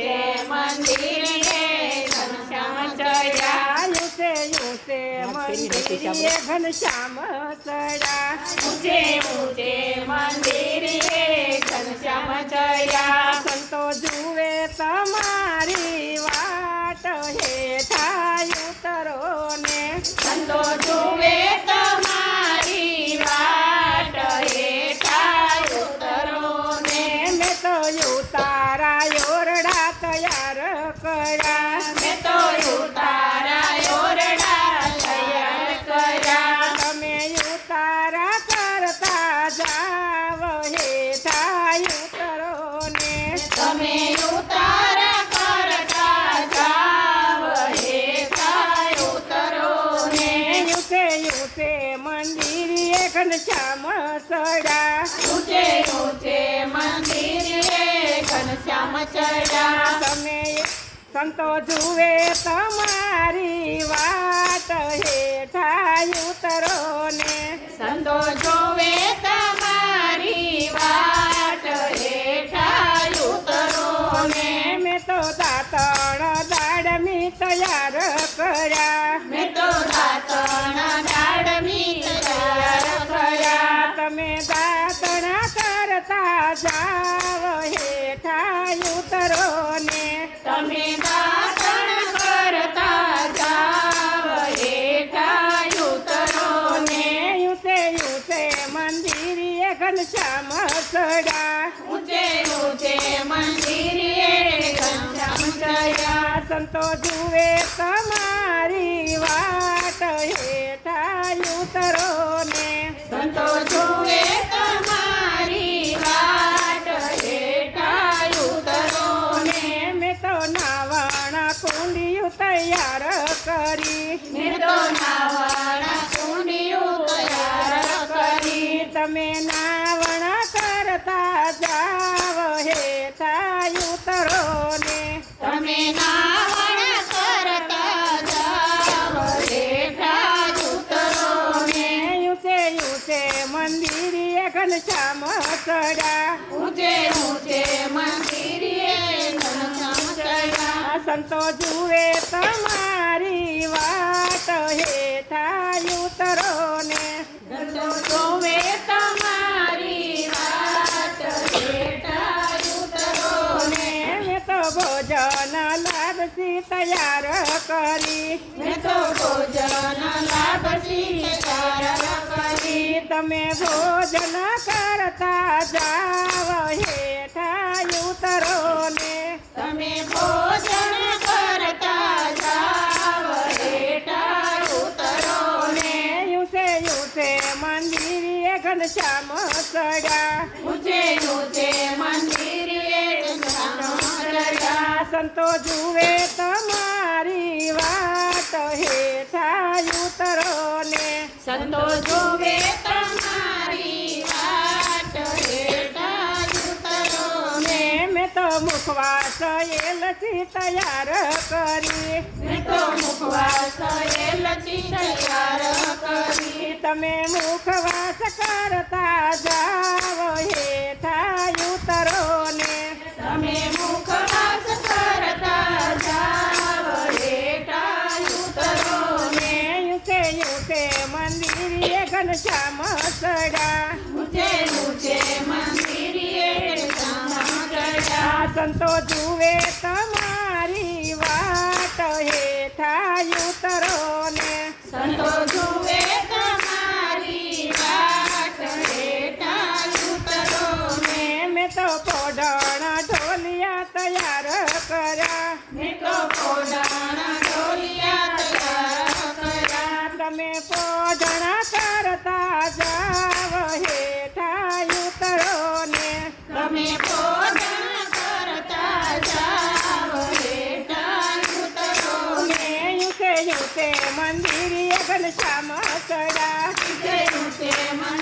ઊંચે મંદિરે ઘનશ્યામ ચડ્યા ઊંચે ઊંચે મંદિરે ઘનશ્યામ ચડ્યા ઊંચે ઊંચે મંદિરે ઘનશ્યામ ચડ્યા સંતો જુએ તમારી વાટ થાય ઉતરો ને સંતો કર્યા મેં તો ઉતારા ઓરડા તૈયાર કર્યા તમે ઉતારા કરતા જાવ હેઠા ઉતરો ને તમે ઉતારા કરતા જાવ હેઠા ઉતરો ને યુસે યુસે મંદિરે ઘનશ્યામ સડા. ઊંચે ઊંચે મંદિરે ચડ્યા તમે સંતો જુએ તમારી વાટ હેઠા ઉતરો ને સંતો જુએ તમારી વાટ હેઠા ઉતરો ને મેં તો દાતણ દાડમી તૈયાર કર્યા. મેં તો દાતણા દાડમી તૈયાર કર્યા. તમે દાતણ કરતા જાવ હેઠા ઉતરો ને ઘનશ્યામ સડા ઊંચે ઊંચે મંદિરે ઘનશ્યામ ચડ્યા સંતો જુએ તમારી વાત હેઠા તૈયાર કરી. તૈયાર કરી તમે નાવણ કરતા જાવ હે ઉતરો ને તમે નાવણ કરતા જાવ ઉતરો ને મંદિરે ઘનશ્યામ ઊંચે ઊંચે સંતો જુએ તમારી વાટ હેઠા ઉતરો ને સંતો જોવે તમારી ઉતરો ને મેં તો ભોજન લાભસી તૈયાર કરી. મેં તો ભોજન લાભસી તૈયાર કરી. તમે ભોજન કરતા જાવ ઘનશ્યામ સડા ઊંચે સંતો જુએ તમારી વાત હેઠા ઉતરો ને સંતો જુએ તમારી વાટ હેઠા ઉતરો ને મેં તો મુખવાસ એલથી તૈયાર કરી. મેં તો તમે મુખવાસ કરતા જાવ હેઠા ઉતરો ને તમે મુખવાસ કરતા જાવ હેઠા ઉતરો ને યુકે યુસે મંદિરે ઘનશ્યામ સડા. ઊંચે ઊંચે મંદિરે સંતો જુએ તમારી તમે પોજણા કરતા જાવ હેઠા ઉતરો ને તમે પોજણા કરતા જાવ હેઠા ઉતરો ને યુકે યુકે મંદિર અગલ શામ કરા યુકે યુકે મંદિર